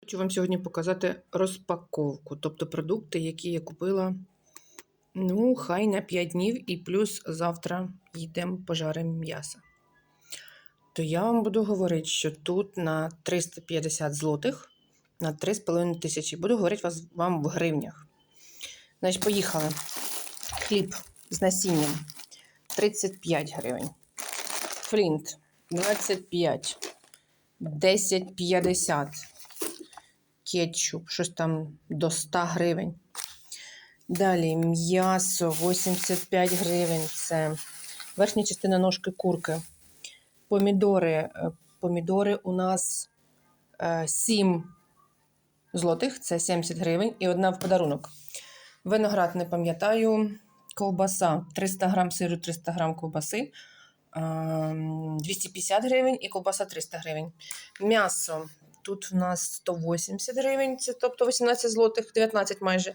Хочу вам сьогодні показати розпаковку, тобто продукти, які я купила, ну, хай на 5 днів, і плюс завтра йдемо пожаримо м'ясо. То я вам буду говорити, що тут на 350 злотих, на 3,5 тисячі. Буду говорити вам в гривнях. Значить, поїхали. Хліб з насінням 35 гривень. Флінт 25, 10,50 кетчуп, щось там до 100 гривень. Далі м'ясо 85 гривень. Це верхня частина ножки курки. Помідори. е, Помідори у нас е, 7 злотих, це 70 гривень, і одна в подарунок. Виноград, не пам'ятаю, ковбаса 300 грам сиру, 300 грам ковбаси. е, 250 гривень і ковбаса 300 гривень. М'ясо Тут в нас 180 гривень, це тобто 18 злотих, 19 майже.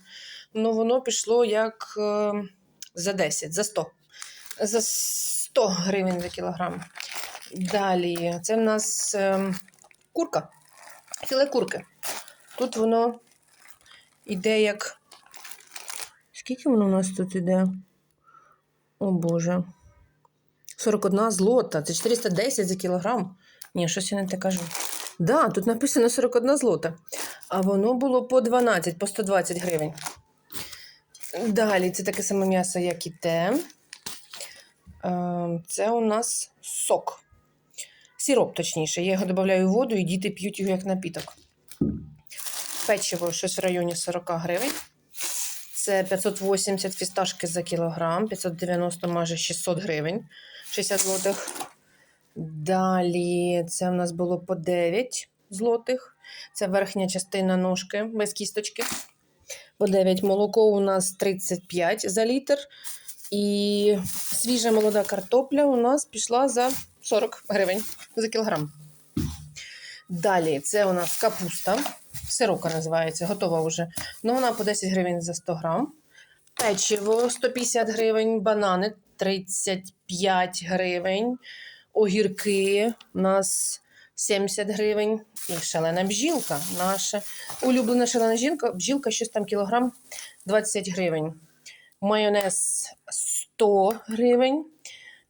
Ну, воно пішло як е, за 10, за 100. За 100 гривень за кілограм. Далі, це в нас е, курка. Філе курки. Тут воно йде як. Скільки воно у нас тут йде? О Боже. 41 злота. Це 410 за кілограм. Ні, щось я не те кажу. Да, тут написано 41 злота. А воно було по 12, по 120 гривень. Далі це таке саме м'ясо, як і те. Е, Це у нас сок. Сироп, точніше. Я його додаю в воду і діти п'ють його як напіток. Печиво щось в районі 40 гривень. Це 580 фісташки за кілограм, 590 майже 600 гривень, 60 злотих. Далі це в нас було по 9 злотих. Це верхня частина ножки без кісточки. По 9 молоко у нас 35 за літр. І свіжа молода картопля у нас пішла за 40 гривень за кілограм. Далі це у нас капуста. Сирока називається, готова вже. Ну, вона по 10 гривень за 100 грам. Печиво 150 гривень, банани 35 гривень огірки у нас 70 гривень. І шалена бжілка. Наша улюблена шалена жінка, бжілка, щось там кілограм 20 гривень. Майонез 100 гривень.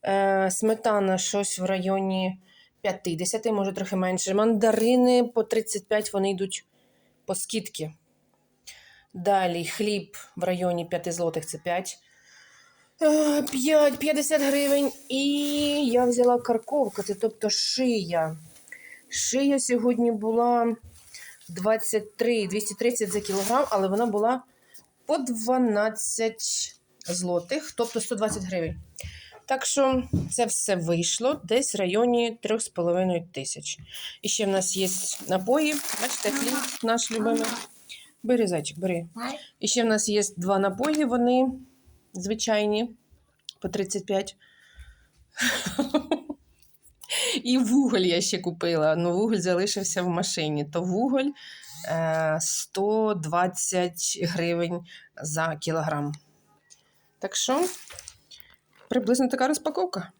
Е, сметана щось в районі 50, може трохи менше. Мандарини по 35 вони йдуть по скидки. Далі хліб в районі 5 злотих це 5. 5, 50 гривень. І я взяла карковка, це тобто шия. Шия сьогодні була 23, 230 за кілограм, але вона була по 12 злотих, тобто 120 гривень. Так що це все вийшло десь в районі 3,5 тисяч. І ще в нас є напої. Бачите, хліб наш любимий. Бери, зайчик, бери. І ще в нас є два напої, вони звичайні по 35. І вуголь я ще купила. Ну, вуголь залишився в машині. То вуголь е, 120 гривень за кілограм. Так що, приблизно така розпаковка.